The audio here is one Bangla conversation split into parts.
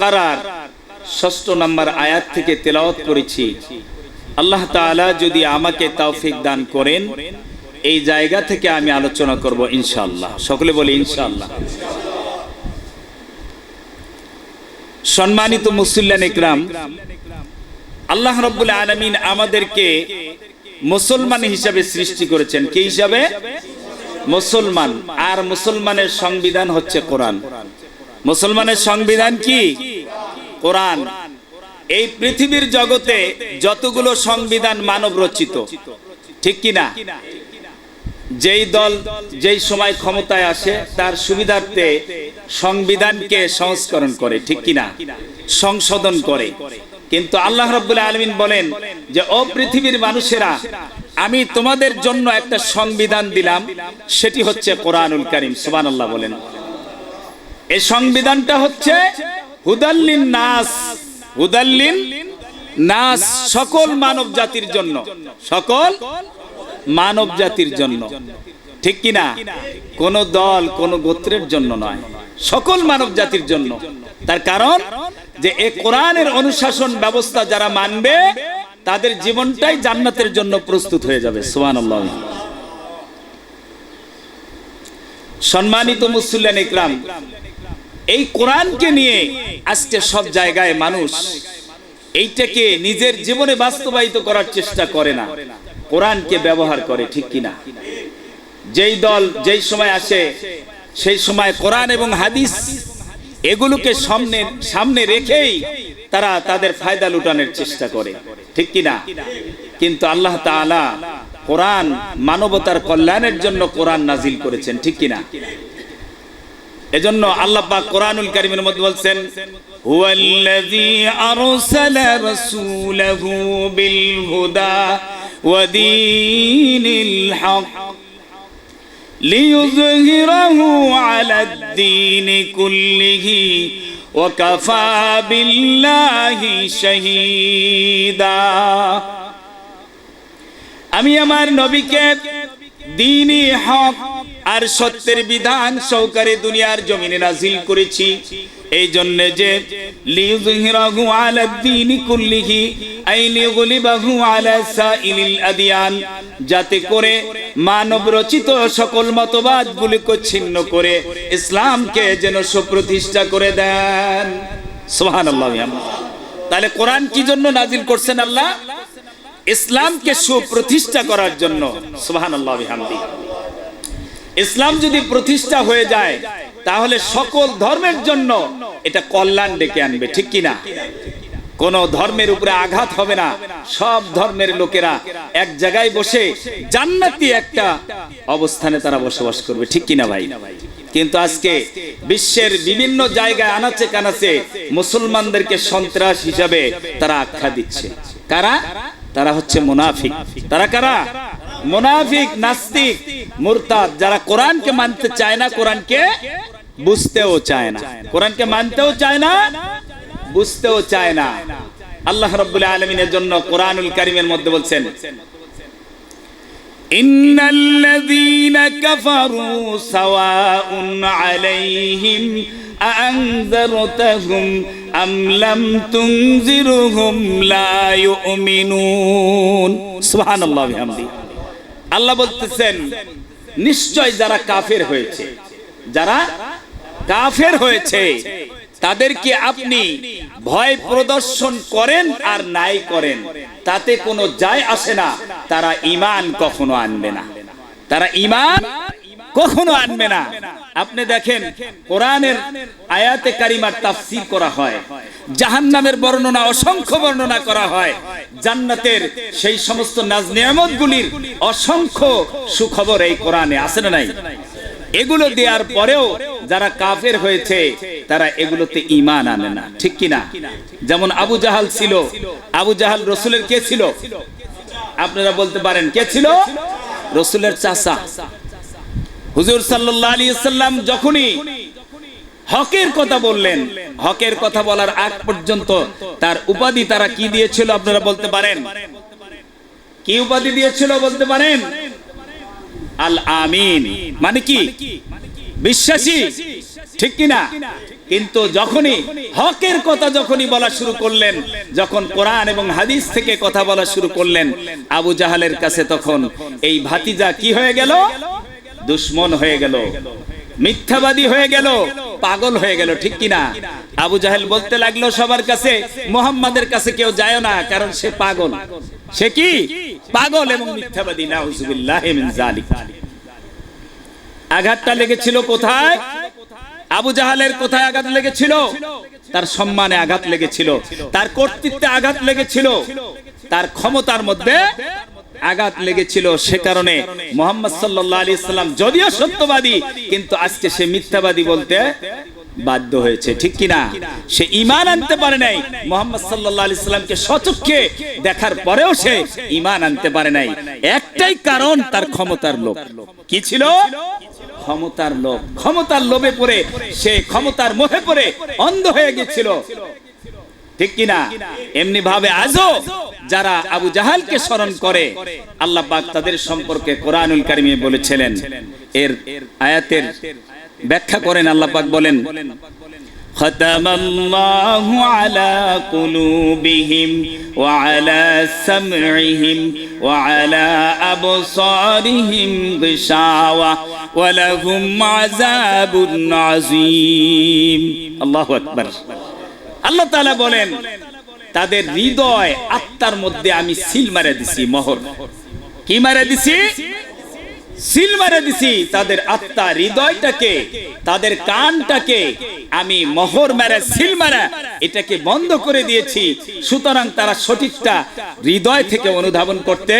কারার ষষ্ঠ নম্বর আয়াত থেকে তেলাওয়াত করেছি। আল্লাহ তাআলা যদি আমাকে তৌফিক দান করেন, এই জায়গা থেকে আমি আলোচনা করব ইনশাআল্লাহ। সকলে বলি ইনশাআল্লাহ। সম্মানিত মুসল্লান ইকরাম আল্লাহ রব্বুল আলমিন আমাদেরকে মুসলমান হিসাবে সৃষ্টি করেছেন। কি হিসাবে? মুসলমান। আর মুসলমানের সংবিধান হচ্ছে কোরআন। মুসলমানের সংবিধান কি? কোরআন। এই পৃথিবীর জগতে যতগুলো সংবিধান মানব রচিত ঠিক কি না যেই দল যেই সময় ক্ষমতায় আসে, তার সুবিধার্থে সংবিধানকে সংস্করণ করে, ঠিক কি না সংশোধন করে। কিন্তু আল্লাহ রাব্বুল আলামিন বলেন যে, ও পৃথিবীর মানুষেরা, আমি তোমাদের জন্য একটা সংবিধান দিলাম, সেটি হচ্ছে কোরআনুল কারীম। সুবহানাল্লাহ বলেন। এই সংবিধানটা হচ্ছে হুদাল্লিন নাস। হুদাল্লিন নাস সকল মানব জাতির জন্য। সকল মানব জাতির জন্য। ঠিক কি না কোন দল, কোন গোত্রের জন্য নয়। সকল মানব জাতির জন্য। তার কারণ যে এ কোরআনের অনুশাসন ব্যবস্থা যারা মানবে, তাদের জীবনটাই জান্নাতের জন্য প্রস্তুত হয়ে যাবে। সুবহানাল্লাহ। সম্মানিত মুসল্লান ইকরাম এই কোরআনকে নিয়ে আজকে সব জায়গায় মানুষ এইটাকে নিজের জীবনে বাস্তবায়িত করার চেষ্টা করে না। কোরআনকে ব্যবহার করে, ঠিক কিনা? যেই দল যেই সময় আসে, সেই সময় কোরআন এবং হাদিস এগুলোকে সামনে সামনে রেখেই তারা তাদের ফায়দা লুটানোর চেষ্টা করে, ঠিক কিনা? কিন্তু আল্লাহ তাআলা কোরআন মানবতার কল্যাণের জন্য কোরআন নাজিল করেছেন, ঠিক কিনা? এজন্য আল্লাহ পাক কোরআনুল কারীমের মধ্যে বলছেন, হুয়াল্লাযী আরসালা রাসূলাহু বিল হুদা ওয়া দীনিল হক লিইয়ুযহিরাহু আলাদ দীনি কুল্লিহি ওয়া কাফা বিল্লাহি শাহীদা। আমি আমার নবীকে দীনি হক আর সত্যের বিধান সহকারে দুনিয়ার জমিনে নাজিল করেছি। এই জন্য যে লিয়ুযহিরাহু আলা আদিয়ান, যাতে করে মানব রচিত সকল মতবাদ গুলিকে ছিন্ন করে ইসলামকে যেন সুপ্রতিষ্ঠা করে দেন। সুবহানাল্লাহ তাহলে কোরআন কি জন্য নাজিল করছেন আল্লাহ? ইসলামকে সুপ্রতিষ্ঠা করার জন্য। সুবহানাল্লাহ বিহামদি ইসলাম যদি প্রতিষ্ঠা হয়ে যায়, তাহলে সকল ধর্মের জন্য এটা কল্যাণ ডেকে আনবে, ঠিক কিনা? কোন ধর্মের উপরে আঘাত হবে না, সব ধর্মের লোকেরা এক জায়গায় বসে জান্নাতি একটা অবস্থানে তারা বসবাস করবে, ঠিক কিনা ভাই? কিন্তু আজকে বিশ্বের বিভিন্ন জায়গায় আনাচে কানাচে মুসলমানদেরকে সন্ত্রাস হিসাবে তারা আখ্যা দিচ্ছে। কারা? তারা হচ্ছে মুনাফিক। তারা কারা? মুনাফিক, নাস্তিক, মুরতাদ, যারা কোরআনকে মানতে চায় না, কোরআনকে বুঝতেও চায় না। কোরআনকে মানতেও চায় না, বুঝতেও চায় না। আল্লাহ রাব্বুল আলামিনের জন্য কোরআনুল কারীমের মধ্যে বলছেন, ইন্নাল্লাযীনা কাফারু সাওয়াউন আলাইহিম আনযারতাহুম আম লাম তুনজিরহুম লা ইউমিনুন। সুবহানাল্লাহ, বিহামদি। আল্লাহ বলতেছেন, নিশ্চয় যারা কাফের হয়েছে, যারা কাফের হয়েছে, তাদেরকে আপনি ভয় প্রদর্শন করেন আর নাই করেন, তাতে কোনো যায় আসে না, তারা ইমান কখনো আনবে না। তারা ইমান কখনো আনবে না। আপনি দেখেন, কোরআনের আয়াতে কারিমার তাফসীর করা হয়, জাহান্নামের বর্ণনা, অসংখ্য বর্ণনা করা হয়, জান্নাতের সেই সমস্ত নাজ নিয়ামতগুলির অসংখ্য সুখবর এই কোরআনে আছে না নাই? এগুলো দেওয়ার পরেও যারা কাফের হয়েছে, তারা এগুলোতে ইমান আনে না। ঠিক কিনা যেমন আবু জাহাল ছিল। আবু জাহাল রসুলের কে ছিল? আপনারা বলতে পারেন, কে ছিল? রসুলের চাষা হুজুর সাল্লাহ আলী সাল্লাম যখনই হকের কথা বললেন, হকের কথা বলার আগ পর্যন্ত তার উপাধি তারা কি দিয়েছিল আপনারা বলতে পারেন? কি উপাধি দিয়েছিল বলতে পারেন? আল আমিন। মানে কি? বিশ্বাসী? ঠিক কিনা? কিন্তু যখনই হকের কথা যখনই বলা শুরু করলেন, যখন কোরআন এবং হাদিস থেকে কথা বলা শুরু করলেন, আবু জাহালের কাছে তখন এই ভাতিজা কি হয়ে গেল? দুশ্মন হয়ে গেল। মিথ্যাবাদী হয়ে গেল। পাগল হয়ে গেল, ঠিক কিনা? আবু জাহেল বলতে লাগল, সবার কাছে, মোহাম্মদের কাছে কেউ যায় না, কারণ সে পাগল। সে কি? পাগল এবং মিথ্যাবাদী জালিক আঘাতটা লেগেছিল কোথায়? আবু জাহালের কোথায় আঘাত লেগেছিল? তার সম্মানে আঘাত লেগেছিল, তার কর্তৃত্বে আঘাত লেগেছিল, তার ক্ষমতার মধ্যে আঘাত লেগেছিল সে কারণে মোহাম্মদ সাল্লাহ আলী সাল্লাম যদিও সত্যবাদী, কিন্তু আজকে সে মিথ্যাবাদী বলতে বাধ্য হয়েছে। ঠিক কিনা? সে ইমান আনতে পারে নাই। মোহাম্মদ সাল্লাহ আলি সাল্লামকে সচক্ষে দেখার পরেও সে ইমান আনতে পারে নাই। একটাই কারণ, তার ক্ষমতার লোভ। কি ছিল? ক্ষমতার লোভ। ক্ষমতার লোভে পড়ে সে ক্ষমতার মোহে পড়ে অন্ধ হয়ে গেছিল। ঠিক কিনা? এমনি ভাবে আজও যারা আবু জাহালকে স্মরণ করে আল্লাহ পাক তাদের সম্পর্কে কোরআনুল কারিমে বলেছিলেন এর আয়াতের ব্যাখ্যা করেন আল্লাহ পাক বলেন ختم الله على قلوبهم وعلى سمعهم وعلى أبصارهم غشاوة ولهم عذاب عظيم الله أكبر আল্লাহ তাআলা বলেন তাদের হৃদয় আত্মার মধ্যে আমি সিল মারে দিছি, মোহর। কি মারে দিছি? সিল মারে দিছি। তাদের আত্মা হৃদয়টাকে, তাদের কানটাকে আমি মোহর মেরে, সিল মারা, এটাকে বন্ধ করে দিয়েছি। সুতরাং তারা সঠিকটা হৃদয় থেকে অনুধাবন করতে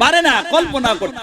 পারে না, কল্পনা করতে